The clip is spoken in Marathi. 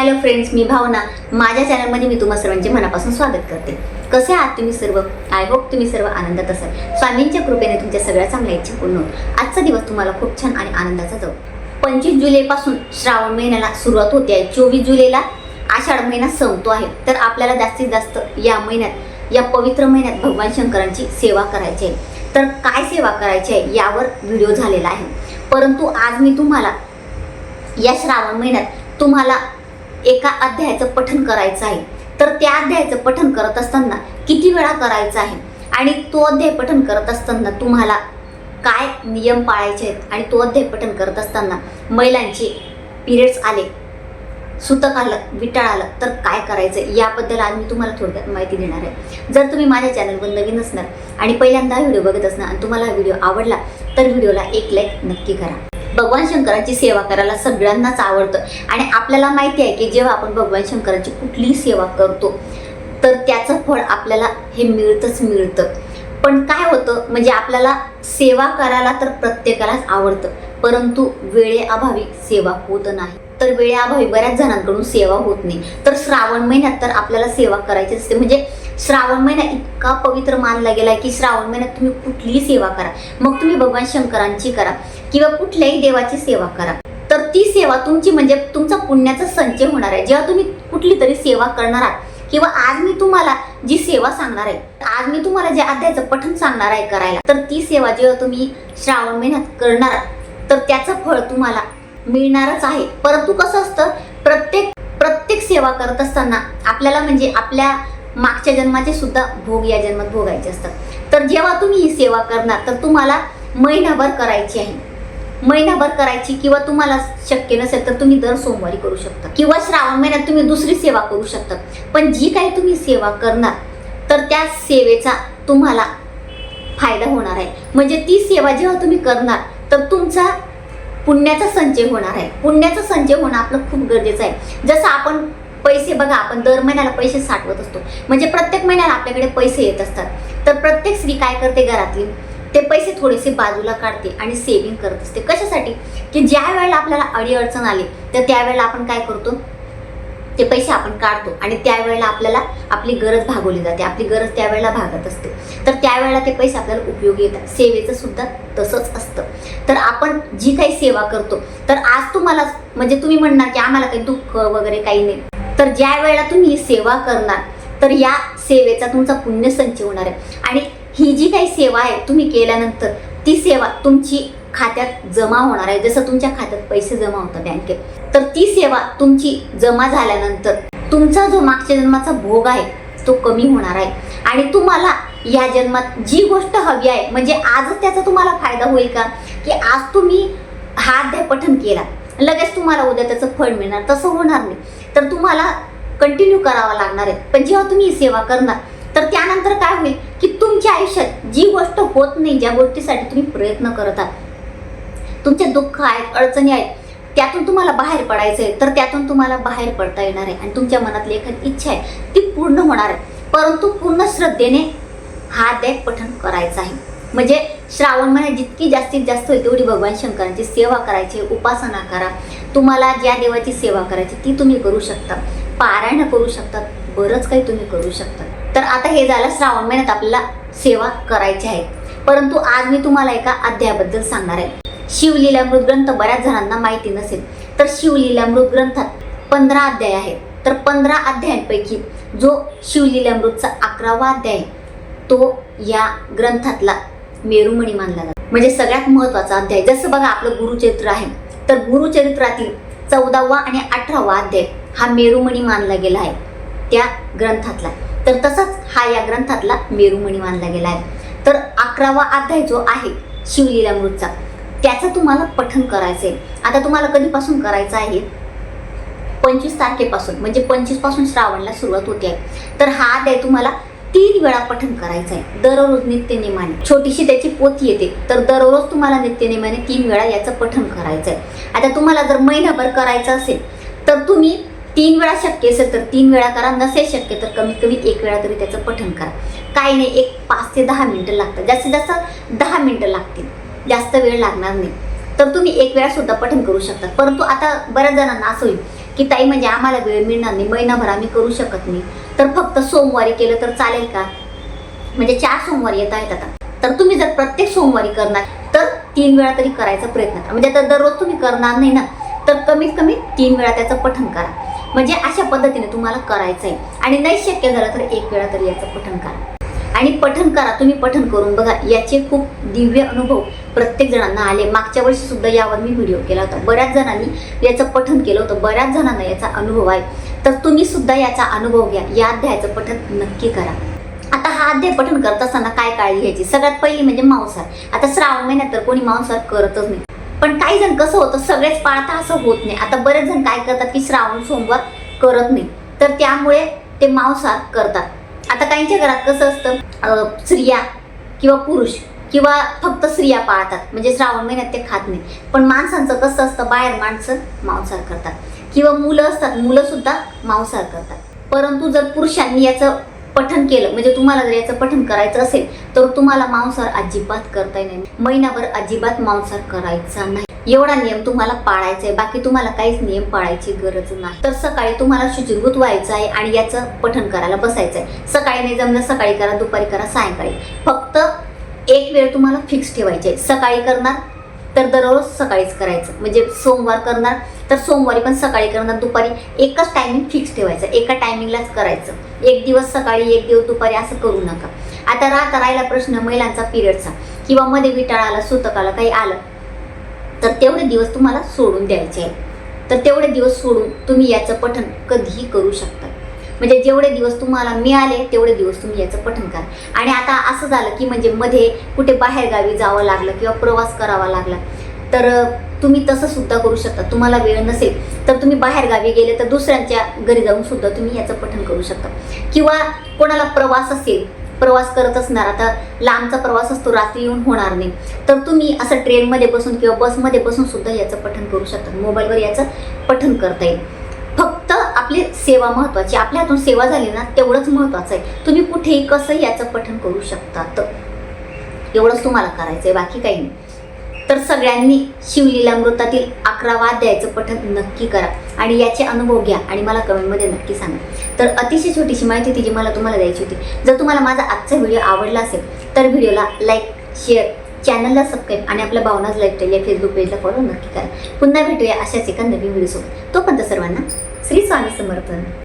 हॅलो फ्रेंड्स मी भावना. माझ्या चॅनलमध्ये मी तुम्हा सर्वांचे मनापासून स्वागत करते. कसे आहात तुम्ही सर्व? आय होप तुम्ही सर्व आनंदात असाल. स्वामींच्या कृपेने तुमच्या सगळ्या चांगल्या इच्छा पूर्ण होत आजचा दिवस तुम्हाला खूप छान आणि आनंदाचा जाऊ. पंचवीस जुलैपासून श्रावण महिन्याला सुरुवात होते आहे. चोवीस जुलैला आषाढ महिना संपतो आहे. तर आपल्याला जास्तीत जास्त या महिन्यात या पवित्र महिन्यात भगवान शंकरांची सेवा करायची आहे. तर काय सेवा करायची आहे यावर व्हिडिओ झालेला आहे. परंतु आज मी तुम्हाला या श्रावण महिन्यात तुम्हाला एका अध्यायाचं पठन करायचं आहे. तर त्या अध्यायाचं पठन करत असताना किती वेळा करायचं आहे? आणि तो अध्याय पठन करत असताना तुम्हाला काय नियम पाळायचे आहेत? आणि तो अध्याय पठन करत असताना महिलांचे पिरियड्स आले. सुतक आलं विटाळ आलं. तर काय करायचं? याबद्दल आज मी तुम्हाला थोडक्यात माहिती देणार आहे. जर तुम्ही माझ्या चॅनलवर नवीन असणार आणि पहिल्यांदा व्हिडिओ बघत असणार आणि तुम्हाला हा व्हिडिओ आवडला तर व्हिडिओला एक लाईक नक्की करा. भगवान शंकराची सेवा करायला सगळ्यांनाच आवडतं. आणि आपल्याला माहिती आहे की जेव्हा आपण भगवान शंकराची कुठलीही सेवा करतो तर त्याचं फळ आपल्याला हे मिळतंच मिळतं. पण काय होतं म्हणजे आपल्याला सेवा करायला तर प्रत्येकालाच आवडतं परंतु वेळेअभावी सेवा होत नाही. तर वेळेअभावी बऱ्याच जणांकडून सेवा होत नाही. तर श्रावण महिन्यात तर आपल्याला सेवा करायची असते. म्हणजे श्रावण महिना इतका पवित्र मानला गेला की श्रावण महिन्यात तुम्ही कुठलीही सेवा करा. मग तुम्ही भगवान शंकरांची करा किंवा कुठल्याही देवाची सेवा करा. तर ती सेवा तुमची म्हणजे तुमचा पुण्याचा संचय होणार आहे. जेव्हा तुम्ही कुठली तरी सेवा करणार आहात किंवा आज मी तुम्हाला जी सेवा सांगणार आहे आज मी तुम्हाला जे अध्यायाचं पठण सांगणार आहे करायला तर ती सेवा जेव्हा तुम्ही श्रावण महिन्यात करणार आहात, तर त्याचं फळ तुम्हाला मिळणारच आहे. परंतु कसं असतं प्रत्येक प्रत्येक सेवा करत असताना आपल्याला म्हणजे आपल्या मागच्या जन्माचे सुद्धा भोग या जन्मात भोगायचे असतात. तर जेव्हा तुम्ही ही सेवा करणार तर तुम्हाला महिनाभर करायची आहे. महिनाभर करायची किंवा तुम्हाला शक्य नसेल तर तुम्ही दर सोमवारी करू शकता. किंवा श्रावण महिन्यात तुम्ही दुसरी सेवा करू शकता. पण जी काही तुम्ही सेवा करणार तर त्या सेवेचा तुम्हाला फायदा होणार आहे. म्हणजे ती सेवा जेव्हा तुम्ही करणार तर तुमचा पुण्याचा संचय होणार आहे. पुण्याचा संचय होणं आपलं खूप गरजेचं आहे. जसं आपण पैसे बघा आपण दर महिन्याला पैसे साठवत असतो. म्हणजे प्रत्येक महिन्याला आपल्याकडे पैसे येत असतात. तर प्रत्येक स्त्री काय करते घरातली? ते पैसे थोडेसे बाजूला काढते आणि सेव्हिंग करत असते. कशासाठी? की ज्या वेळेला आपल्याला अडीअडचण आली तर त्यावेळेला आपण काय करतो? ते पैसे आपण काढतो आणि त्यावेळेला आपल्याला आपली गरज भागवली जाते. आपली गरज त्यावेळेला भागत असते. तर त्यावेळेला ते पैसे आपल्याला उपयोगी येतात. सेवेचं सुद्धा तसंच असतं. तर आपण जी काही सेवा करतो तर आज तुम्हाला म्हणजे तुम्ही म्हणणार की आम्हाला काही दुःख वगैरे काही नाही. तर ज्या वेळेला तुम्ही सेवा करणार तर या सेवेचा तुमचा पुण्य संचय होणार आहे. आणि ही जी काही सेवा आहे तुम्ही केल्यानंतर ती सेवा तुमची खात्यात जमा होणार आहे. जसं तुमच्या खात्यात पैसे जमा होतात बँकेत तर ती सेवा तुमची जमा झाल्यानंतर तुमचा जो मागच्या जन्माचा भोग आहे तो कमी होणार आहे. आणि तुम्हाला या जन्मात जी गोष्ट हवी आहे म्हणजे आजच त्याचा तुम्हाला फायदा होईल का? की आज तुम्ही हा अध्याय पठन केला. लगेच तुम्हाला उद्या त्याचं फळ मिळणार. तसं होणार नाही. तर तुम्हाला कंटिन्यू करावा लागणार आहे. पण जेव्हा तुम्ही ही सेवा करणार तर त्यानंतर काय होईल? की तुमच्या आयुष्यात जी गोष्ट होत नाही ज्या गोष्टीसाठी तुम्ही प्रयत्न करत आहात तुमचे दुःख आहेत अडचणी आहेत त्यातून तुम्हाला बाहेर पडायचं आहे तर त्यातून तुम्हाला बाहेर पडता येणार आहे. आणि तुमच्या मनातली एखादी इच्छा आहे ती पूर्ण होणार आहे. परंतु पूर्ण श्रद्धेने हा अध्याय पठण करायचं आहे. म्हणजे श्रावण महिन्यात जितकी जास्तीत जास्त होईल तेवढी भगवान शंकरांची सेवा करायची उपासना करा. तुम्हाला ज्या देवाची सेवा करायची ती तुम्ही करू शकता. पारायण करू शकतात बरंच काही तुम्ही करू शकता. तर आता हे झालं श्रावण महिन्यात आपल्याला सेवा करायची आहे. परंतु आज मी तुम्हाला एका अध्यायाबद्दल सांगणार आहे. शिवलीला ग्रंथ बऱ्याच जणांना माहिती नसेल तर शिवलीला ग्रंथात पंधरा अध्याय आहेत. तर पंधरा अध्यायांपैकी जो शिवलीलामृतचा अकरावा अध्याय आहे तो या ग्रंथातला मेरुमणी मानला जातो. म्हणजे सगळ्यात महत्त्वाचा अध्याय. जसं बघा आपलं गुरुचरित्र आहे. तर गुरुचरित्रातील चौदावा आणि अठरावा अध्याय हा मेरुमणी मानला गेला आहे त्या ग्रंथातला. तर तसाच हा या ग्रंथातला मेरुमणी मानला गेला आहे. तर अकरावा अध्याय जो आहे शिवलीलामृतचा त्याचं तुम्हाला पठन करायचं आहे. आता तुम्हाला कधीपासून करायचं आहे? पंचवीस तारखेपासून. म्हणजे पंचवीसपासून श्रावणला सुरुवात होते. आहे तर हा अध्याय तुम्हाला तीन वेळा पठण करायचं आहे दररोज नित्यनेमाने छोटीशी त्याची पोती येते तर दररोज तुम्हाला नित्यनेमाने तीन वेळा याचं पठण करायचं आहे आता तुम्हाला जर महिनाभर करायचं असेल तर तुम्ही तीन वेळा शक्य असेल तर तीन वेळा करा. नसेल शक्य तर कमीत कमी एक वेळा तरी त्याचं पठण करा. काही नाही एक पाच ते दहा मिनटं लागतात. जास्तीत जास्त दहा मिनटं लागतील. जास्त वेळ लागणार नाही. तर तुम्ही एक वेळा सुद्धा पठण करू शकता. परंतु आता बऱ्याच जणांना असं होईल की ताई म्हणजे आम्हाला वेळ मिळणार नाही महिनाभर आम्ही करू शकत नाही. तर फक्त सोमवारी केलं तर चालेल का? म्हणजे चार सोमवारी येत आहेत आता. तर तुम्ही जर प्रत्येक सोमवारी करणार तर तीन वेळा तरी करायचा प्रयत्न करा. म्हणजे आता दररोज तुम्ही करणार नाही ना तर कमीत कमी तीन वेळा त्याचं पठण करा. म्हणजे अशा पद्धतीने तुम्हाला करायचं आहे आणि नाही शक्य झालं तर एक वेळा तरी याचं पठण करा. आणि पठन करा तुम्ही पठन करून बघा. याचे खूप दिव्य अनुभव प्रत्येक जणांना आले. मागच्या वर्षी सुद्धा यावर मी व्हिडिओ केला होता. बऱ्याच जणांनी याचं पठन केलं होतं. बऱ्याच जणांना याचा अनुभव आहे. तर तुम्ही सुद्धा याचा अनुभव घ्या. या अध्यायाचं पठन नक्की करा. आता हा अध्याय पठन करत असताना काय काळजी घ्यायची? सगळ्यात पहिली म्हणजे मांसाहार. आता श्रावण महिन्यात तर कोणी मांसाहार करतच नाही. पण काही जण कसं होतं? सगळेच पाळता असं होत नाही. आता बरेच जण काय करतात की श्रावण सोमवार करत नाही. तर त्यामुळे ते मांसाहार करतात. आता काहींच्या घरात कसं असतं स्त्रिया किंवा पुरुष किंवा फक्त स्त्रिया पाळतात. म्हणजे श्रावण महिन्यात ते खात नाही. पण माणसांचं कसं असतं बाहेर माणसं मांसाहार करतात. किंवा मुलं असतात मुलं सुद्धा मांसाहार करतात. परंतु जर पुरुषांनी याचं पठन केलं म्हणजे तुम्हाला जर याचं पठन करायचं असेल तर तुम्हाला मांसाहार अजिबात करता येणार नाही. महिनाभर अजिबात मांसाहार करायचा नाही. एवढा नियम तुम्हाला पाळायचा आहे बाकी तुम्हाला काहीच नियम पाळायची गरज नाही. तर सकाळी तुम्हाला शुचिर्भूत व्हायचं आहे आणि याचं पठण करायला बसायचं आहे सकाळी नाही जमलं सकाळी करा दुपारी करा सायंकाळी. फक्त एक वेळ तुम्हाला फिक्स ठेवायची आहे सकाळी करणार तर दररोज सकाळीच करायचं. म्हणजे सोमवार करणार तर सोमवारी पण सकाळी करणार दुपारी एकच टायमिंग फिक्स ठेवायचं. एका टायमिंगलाच करायचं. एक दिवस सकाळी एक दिवस दुपारी असं करू नका. आता राहता राहिला प्रश्न महिलांचा पिरियडचा. किंवा मध्ये विटाळ आला सुतक आला काही आलं. तर तेवढे दिवस तुम्हाला सोडून द्यायचे आहे तर तेवढे दिवस सोडून तुम्ही याचं पठन कधीही करू शकता. म्हणजे जेवढे दिवस तुम्हाला मिळाले तेवढे दिवस तुम्ही याचं पठन करा. आणि आता असं झालं की म्हणजे मध्ये कुठे बाहेरगावी जावं लागलं किंवा प्रवास करावा लागला तर तुम्ही तसं सुद्धा करू शकता. तुम्हाला वेळ नसेल तर तुम्ही बाहेरगावी गेले तर दुसऱ्यांच्या घरी जाऊन सुद्धा तुम्ही याचं पठन करू शकता. किंवा कोणाला प्रवास असेल प्रवास करत असणार आता लांबचा प्रवास असतो रात्री येऊन होणार नाही. तर तुम्ही असं ट्रेनमध्ये बसून किंवा बसमध्ये बसून सुद्धा याचं पठन करू शकता. मोबाईलवर याचं पठन करता येईल. फक्त आपली सेवा महत्वाची आपल्या हातून सेवा झाली ना तेवढंच महत्वाचं आहे. तुम्ही कुठेही कसं याचं पठन करू शकता तर एवढंच तुम्हाला करायचं आहे बाकी काही नाही. तर सगळ्यांनी शिवलीलामृतातील अकरावा अध्यायाचं पठण नक्की करा. आणि याचे अनुभव घ्या आणि मला कमेंटमध्ये नक्की सांगा. तर अतिशय छोटीशी माहिती ती जी मला तुम्हाला द्यायची होती. जर तुम्हाला माझा आजचा व्हिडिओ आवडला असेल तर व्हिडिओला लाईक शेअर चॅनलला सबस्क्राईब आणि आपल्या भावनाच लाईफस्टाईल या फेसबुक पेजला फॉलो नक्की करा. पुन्हा भेटूया अशाच एका नवीन व्हिडिओसोबत तोपर्यंत सर्वांना श्री स्वामी समर्पण.